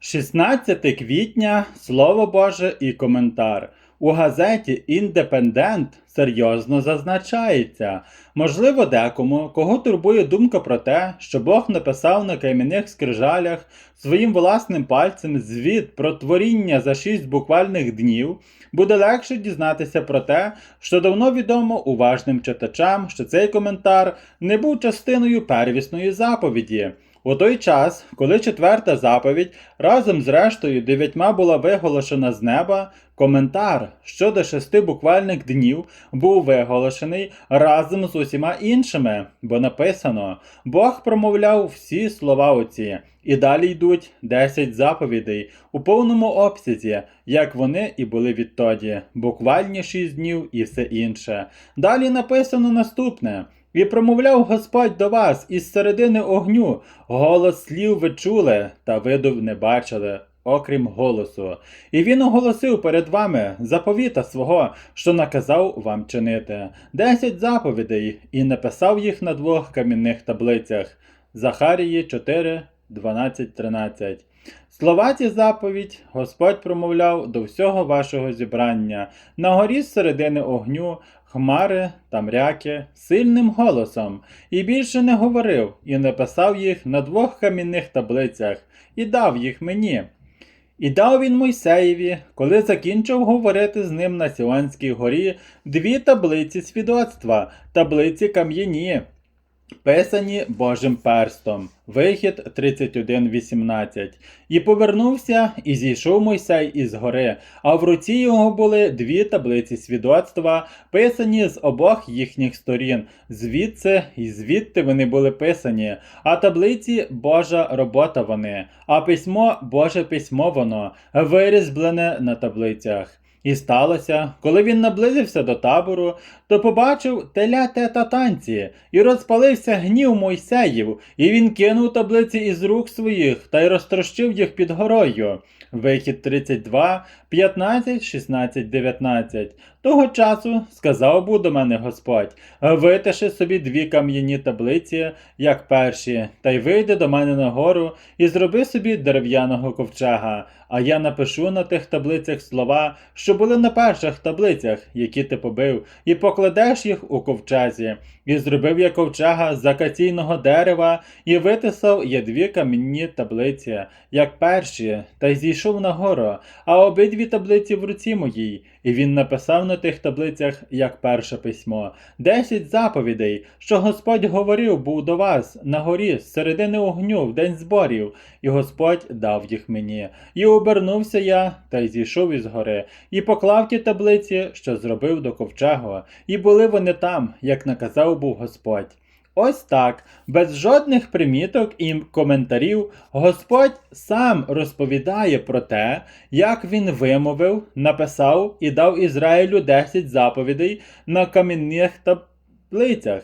16 квітня Слово Боже і коментар. У газеті Індепендент серйозно зазначається. Можливо, декому, кого турбує думка про те, що Бог написав на кам'яних скрижалях своїм власним пальцем звіт про творіння за шість буквальних днів, буде легше дізнатися про те, що давно відомо уважним читачам, що цей коментар не був частиною первісної заповіді. У той час, коли четверта заповідь разом з рештою дев'ятьма була виголошена з неба, коментар щодо шести буквальних днів був виголошений разом з усіма іншими, бо написано: Бог промовляв всі слова оці, і далі йдуть десять заповідей у повному обсязі, як вони і були відтоді, буквальні шість днів і все інше. Далі написано наступне. І промовляв Господь до вас із середини огню, голос слів ви чули, та виду не бачили, окрім голосу. І він оголосив перед вами заповіта свого, що наказав вам чинити, десять заповідей, і написав їх на двох камінних таблицях. Захарії 4, 12, 13. Слова ці заповідь Господь промовляв до всього вашого зібрання, на горі з середини огню, хмари та мряки, сильним голосом, і більше не говорив, і написав їх на двох камінних таблицях, і дав їх мені. І дав він Мойсеєві, коли закінчив говорити з ним на Сіонській горі, дві таблиці свідоцтва, таблиці кам'яні, писані Божим перстом. Вихід 31.18. І повернувся, і зійшов Мойсей із гори, а в руці його були дві таблиці свідоцтва, писані з обох їхніх сторін. Звідси і звідти вони були писані, а таблиці Божа робота вони, а письмо Боже письмо воно, вирізблене на таблицях. І сталося, коли він наблизився до табору, то побачив теля те та танці, і розпалився гнів Мойсеїв, і він кинув таблиці із рук своїх та й розтрощив їх під горою. Вихід 32, 15, 16, 19. Того часу сказав був до мене Господь: витиши собі дві кам'яні таблиці, як перші, та й вийди до мене на гору і зроби собі дерев'яного ковчега. А я напишу на тих таблицях слова, що були на перших таблицях, які ти побив, і покладеш їх у ковчезі. І зробив я ковчега з акаційного дерева, і витисав я дві камінні таблиці, як перші, та й зійшов на гору, а обидві таблиці в руці моїй. І він написав на тих таблицях, як перше письмо, десять заповідей, що Господь говорив був до вас на горі з середини огню в день зборів, і Господь дав їх мені. І обернувся я та й зійшов із гори, і поклав ті таблиці, що зробив до ковчегу, і були вони там, як наказав був Господь. Ось так, без жодних приміток і коментарів, Господь сам розповідає про те, як він вимовив, написав і дав Ізраїлю 10 заповідей на камінних таблицях.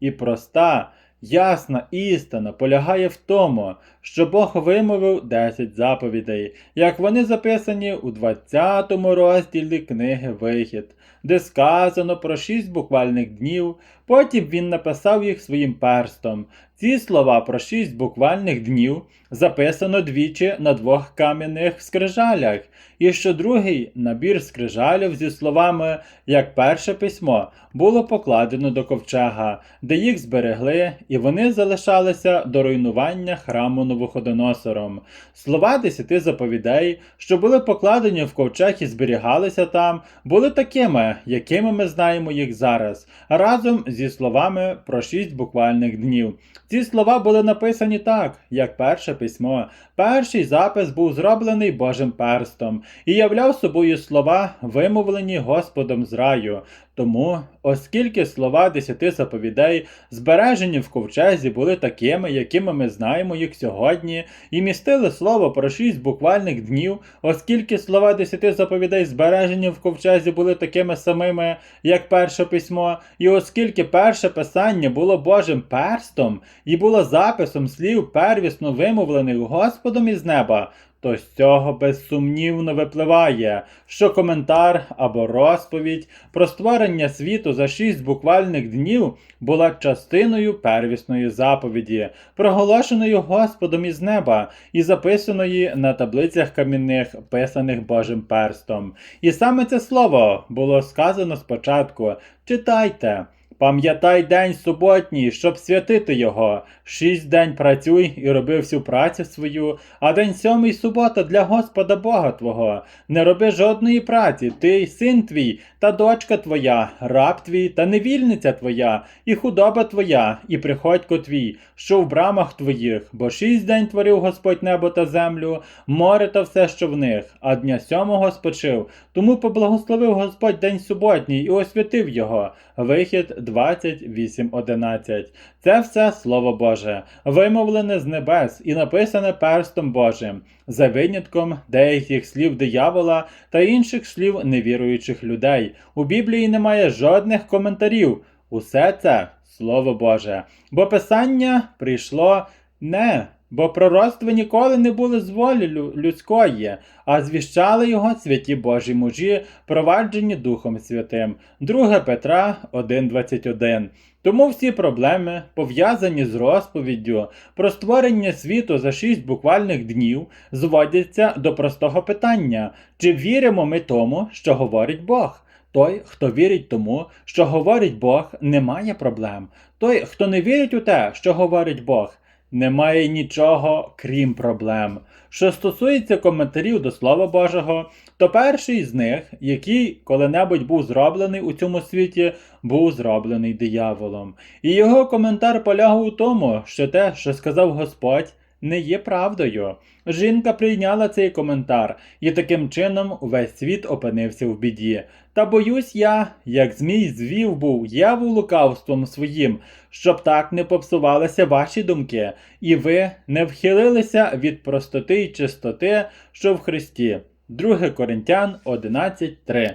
І проста, ясна істина полягає в тому, що Бог вимовив 10 заповідей, як вони записані у 20 розділі книги Вихід, де сказано про 6 буквальних днів, потім він написав їх своїм перстом. Ці слова про шість буквальних днів записано двічі на двох кам'яних скрижалях, і що другий набір скрижалів зі словами, як перше письмо, було покладено до ковчега, де їх зберегли, і вони залишалися до руйнування храму Новоходоносором. Слова десяти заповідей, що були покладені в ковчег і зберігалися там, були такими, якими ми знаємо їх зараз, разом зі словами про шість буквальних днів. Ці слова були написані так, як перше письмо. Перший запис був зроблений Божим перстом і являв собою слова, вимовлені Господом з раю. Тому, оскільки слова десяти заповідей, збережені в ковчезі, були такими, якими ми знаємо їх сьогодні, і містили слово про шість буквальних днів, оскільки слова десяти заповідей, збережені в ковчезі, були такими самими, як перше письмо, і оскільки перше писання було Божим перстом і було записом слів первісно вимовлених Господом із неба, то з цього безсумнівно випливає, що коментар або розповідь про створення світу за шість буквальних днів була частиною первісної заповіді, проголошеною Господом із неба і записаної на таблицях камінних, писаних Божим перстом. І саме це слово було сказано спочатку: читайте. Пам'ятай день суботній, щоб святити його. Шість день працюй і роби всю працю свою, а день сьомий субота для Господа Бога Твого. Не роби жодної праці, ти син твій, та дочка твоя, раб твій, та невільниця твоя, і худоба твоя, і приходько твій, що в брамах твоїх, бо шість день творив Господь небо та землю, море та все, що в них, а дня сьомого спочив. Тому поблагословив Господь день суботній і освятив його. Вихід 28.11. Це все Слово Боже, вимовлене з небес і написане перстом Божим, за винятком деяких слів диявола та інших слів невіруючих людей. У Біблії немає жодних коментарів. Усе це Слово Боже. Бо Писання прийшло не. Бо пророцтва ніколи не були з волі людської, а звіщали його святі Божі мужі, проваджені Духом Святим. 2 Петра 1.21. Тому всі проблеми, пов'язані з розповіддю про створення світу за шість буквальних днів, зводяться до простого питання: чи віримо ми тому, що говорить Бог? Той, хто вірить тому, що говорить Бог, не має проблем. Той, хто не вірить у те, що говорить Бог, немає нічого крім проблем. Що стосується коментарів до Слова Божого, то перший з них, який коли-небудь був зроблений у цьому світі, був зроблений дияволом. І його коментар полягав у тому, що те, що сказав Господь, не є правдою. Жінка прийняла цей коментар, і таким чином увесь світ опинився в біді. Та боюсь я, як змій звів був Єву лукавством своїм, щоб так не попсувалися ваші думки, і ви не вхилилися від простоти й чистоти, що в Христі. 2 Коринтян 11.3.